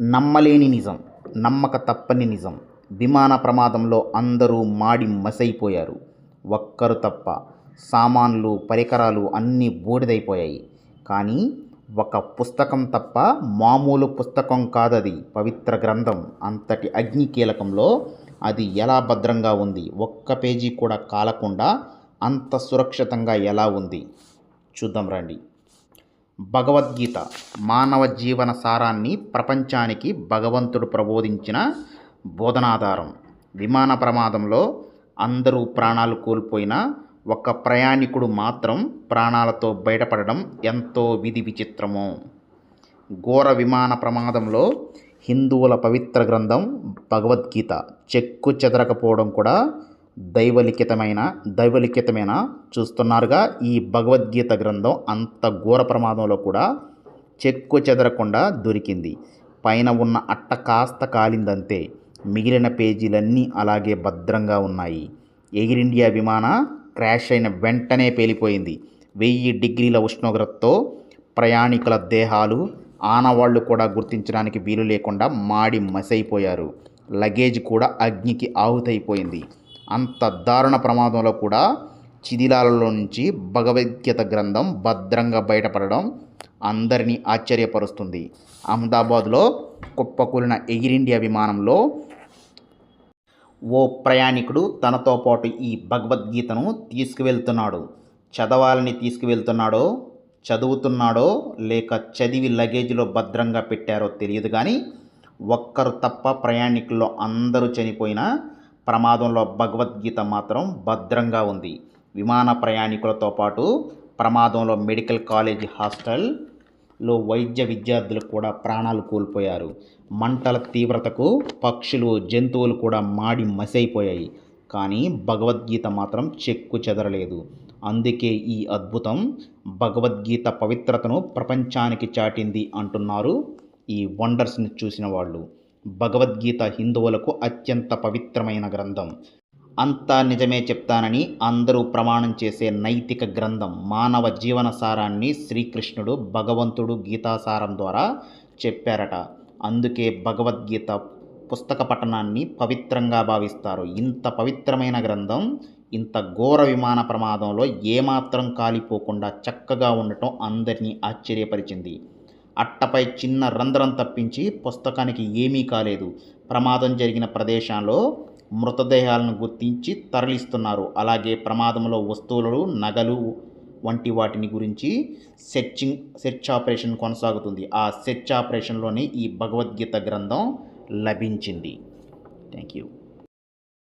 నమ్మలేని నిజం నమ్మక తప్పని నిజం. విమాన ప్రమాదంలో అందరూ మాడి మసైపోయారు. ఒక్కరు తప్ప సామాన్లు పరికరాలు అన్నీ బూడిదైపోయాయి. కానీ ఒక పుస్తకం తప్ప మామూలు పుస్తకం కాదది పవిత్ర గ్రంథం. అంతటి అగ్ని కీలకంలో అది ఎలా భద్రంగా ఉంది? ఒక్క పేజీ కూడా కాలకుండా అంత సురక్షితంగా ఎలా ఉంది? చూద్దాం రండి. భగవద్గీత మానవ జీవన సారాన్ని ప్రపంచానికి భగవంతుడు ప్రబోధించిన బోధనాధారం. విమాన ప్రమాదంలో అందరూ ప్రాణాలు కోల్పోయిన ఒక ప్రయాణికుడు మాత్రం ప్రాణాలతో బయటపడడం ఎంతో విధి విచిత్రము. ఘోర విమాన ప్రమాదంలో హిందువుల పవిత్ర గ్రంథం భగవద్గీత. చెక్కు చెదరకపోవడం కూడా దైవలిఖితమైన దైవలిఖితమైన? చూస్తున్నారుగా ఈ భగవద్గీత గ్రంథం అంత ఘోర ప్రమాదంలో కూడా చెక్కు చెదరకుండా దొరికింది. పైన ఉన్న అట్ట కాస్త కాలిందంతే. మిగిలిన పేజీలన్నీ అలాగే భద్రంగా ఉన్నాయి. ఎయిర్ ఇండియా విమాన క్రాష్ అయిన వెంటనే పేలిపోయింది. వెయ్యి డిగ్రీల ఉష్ణోగ్రతతో ప్రయాణికుల దేహాలు ఆనవాళ్ళు కూడా గుర్తించడానికి వీలు లేకుండా మాడి మసైపోయారు. లగేజ్ కూడా అగ్నికి ఆహుతైపోయింది. అంత దారుణ ప్రమాదంలో కూడా చిదిలాలలో నుంచి భగవద్గీత గ్రంథం భద్రంగా బయటపడడం అందరినీ ఆశ్చర్యపరుస్తుంది. అహ్మదాబాద్లో కుప్పకూలిన ఎయిర్ ఇండియా విమానంలో ఓ ప్రయాణికుడు తనతో పాటు ఈ భగవద్గీతను తీసుకువెళ్తున్నాడు. చదవాలని తీసుకువెళ్తున్నాడో చదువుతున్నాడో లేక చదివి లగేజ్లో భద్రంగా పెట్టారో తెలియదు కానీ ఒక్కరు తప్ప ప్రయాణికుల్లో అందరూ చనిపోయినా ప్రమాదంలో భగవద్గీత మాత్రం భద్రంగా ఉంది. విమాన ప్రయాణికులతో పాటు ప్రమాదంలో మెడికల్ కాలేజీ హాస్టల్లో వైద్య విద్యార్థులు కూడా ప్రాణాలు కోల్పోయారు. మంటల తీవ్రతకు పక్షులు జంతువులు కూడా మాడి మసైపోయాయి. కానీ భగవద్గీత మాత్రం చెక్కు చెదరలేదు. అందుకే ఈ అద్భుతం భగవద్గీత పవిత్రతను ప్రపంచానికి చాటింది అంటున్నారు ఈ వండర్స్ని చూసిన వాళ్ళు. భగవద్గీత హిందువులకు అత్యంత పవిత్రమైన గ్రంథం. అంతా నిజమే చెప్తానని అందరూ ప్రమాణం చేసే నైతిక గ్రంథం మానవ జీవన సారాన్ని శ్రీకృష్ణుడు భగవంతుడు గీతాసారం ద్వారా చెప్పారట. అందుకే భగవద్గీత పుస్తక పఠనాన్ని పవిత్రంగా భావిస్తారు. ఇంత పవిత్రమైన గ్రంథం ఇంత ఘోర విమాన ప్రమాదంలో ఏమాత్రం కాలిపోకుండా చక్కగా ఉండటం అందరినీ ఆశ్చర్యపరిచింది. అట్టపై చిన్న రంధ్రం తప్పించి పుస్తకానికి ఏమీ కాలేదు. ప్రమాదం జరిగిన ప్రదేశంలో మృతదేహాలను గుర్తించి తరలిస్తున్నారు. అలాగే ప్రమాదంలో వస్తువులు నగలు వంటి వాటిని గురించి సెర్చింగ్ సెర్చ్ ఆపరేషన్ కొనసాగుతుంది. ఆ సెర్చ్ ఆపరేషన్లోనే ఈ భగవద్గీత గ్రంథం లభించింది. Thank you